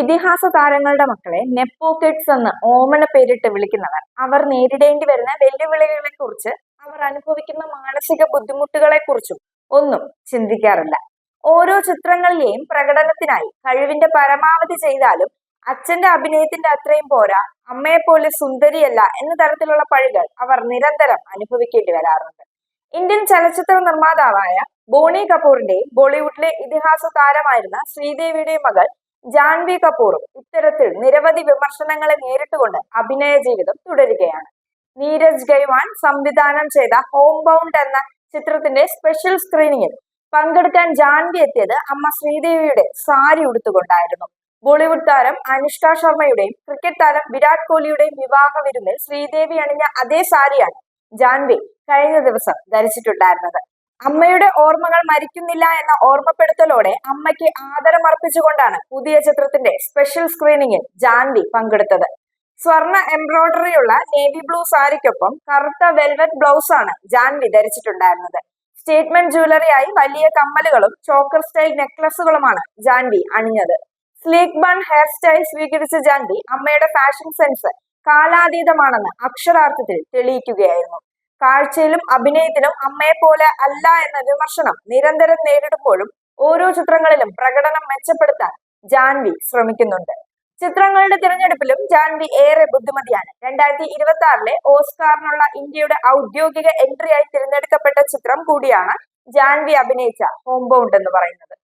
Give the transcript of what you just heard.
ഇതിഹാസ താരങ്ങളുടെ മക്കളെ നെപ്പോക്കെറ്റ്സ് എന്ന് ഓമന പേരിട്ട് വിളിക്കുന്നവർ. അവർ നേരിടേണ്ടി വരുന്ന വെല്ലുവിളികളെ കുറിച്ച് അവർ അനുഭവിക്കുന്ന മാനസിക ബുദ്ധിമുട്ടുകളെ കുറിച്ചും ഒന്നും ചിന്തിക്കാറില്ല. ഓരോ ചിത്രങ്ങളിലെയും പ്രകടനത്തിനായി കഴിവിന്റെ പരമാവധി ചെയ്താലും അച്ഛന്റെ അഭിനയത്തിന്റെ അത്രയും പോരാ അമ്മയെ പോലെ സുന്ദരിയല്ല എന്ന തരത്തിലുള്ള പഴികൾ അവർ നിരന്തരം അനുഭവിക്കേണ്ടി വരാറുണ്ട്. ഇന്ത്യൻ ചലച്ചിത്ര നിർമ്മാതാവായ ബോണി കപൂറിന്റെയും ബോളിവുഡിലെ ഇതിഹാസ താരമായിരുന്ന ശ്രീദേവിയുടെയും മകൾ ജാൻവി കപൂറും ഇത്തരത്തിൽ നിരവധി വിമർശനങ്ങളെ നേരിട്ടുകൊണ്ട് അഭിനയ ജീവിതം തുടരുകയാണ്. നീരജ് ഗൈവാൻ സംവിധാനം ചെയ്ത ഹോം ബൗണ്ട് എന്ന ചിത്രത്തിന്റെ സ്പെഷ്യൽ സ്ക്രീനിങ്ങിൽ പങ്കെടുക്കാൻ ജാൻവി എത്തിയത് അമ്മ ശ്രീദേവിയുടെ സാരി ഉടുത്തുകൊണ്ടായിരുന്നു. ബോളിവുഡ് താരം അനുഷ്ക ശർമ്മയുടെയും ക്രിക്കറ്റ് താരം വിരാട് കോഹ്ലിയുടെയും വിവാഹ വിരുന്നിൽ ശ്രീദേവി അണിഞ്ഞ അതേ സാരിയാണ് ജാൻവി കഴിഞ്ഞ ദിവസം ധരിച്ചിട്ടുണ്ടായിരുന്നത്. അമ്മയുടെ ഓർമ്മകൾ മരിക്കുന്നില്ല എന്ന ഓർമ്മപ്പെടുത്തലോടെ അമ്മയ്ക്ക് ആദരമർപ്പിച്ചുകൊണ്ടാണ് പുതിയ ചിത്രത്തിന്റെ സ്പെഷ്യൽ സ്ക്രീനിങ്ങിൽ ജാൻവി പങ്കെടുത്തത്. സ്വർണ എംബ്രോയിഡറിയുള്ള നേവി ബ്ലൂ സാരിക്കൊപ്പം കറുത്ത വെൽവെറ്റ് ബ്ലൗസ് ആണ് ജാൻവി ധരിച്ചിട്ടുണ്ടായിരുന്നത്. സ്റ്റേറ്റ്മെന്റ് ജുവലറിയായി വലിയ കമ്മലുകളും ചോക്കർ സ്റ്റൈൽ നെക്ലസുകളുമാണ് ജാൻവി അണിഞ്ഞത്. സ്ലീക്ക് ബൺ ഹെയർ സ്റ്റൈൽ സ്വീകരിച്ച ജാൻവി അമ്മയുടെ ഫാഷൻ സെൻസ് കാലാതീതമാണെന്ന് അക്ഷരാർത്ഥത്തിൽ തെളിയിക്കുകയായിരുന്നു. കാഴ്ചയിലും അഭിനയത്തിലും അമ്മയെ പോലെ അല്ല എന്ന വിമർശനം നിരന്തരം നേരിടുമ്പോഴും ഓരോ ചിത്രങ്ങളിലും പ്രകടനം മെച്ചപ്പെടുത്താൻ ജാൻവി ശ്രമിക്കുന്നുണ്ട്. ചിത്രങ്ങളുടെ തിരഞ്ഞെടുപ്പിലും ജാൻവി ഏറെ ബുദ്ധിമതിയാണ്. രണ്ടായിരത്തി ഇരുപത്തി ആറിലെ ഓസ്കാറിനുള്ള ഇന്ത്യയുടെ ഔദ്യോഗിക എൻട്രിയായി തിരഞ്ഞെടുക്കപ്പെട്ട ചിത്രം കൂടിയാണ് ജാൻവി അഭിനയിച്ച ഹോംബൗണ്ട് എന്ന് പറയുന്നത്.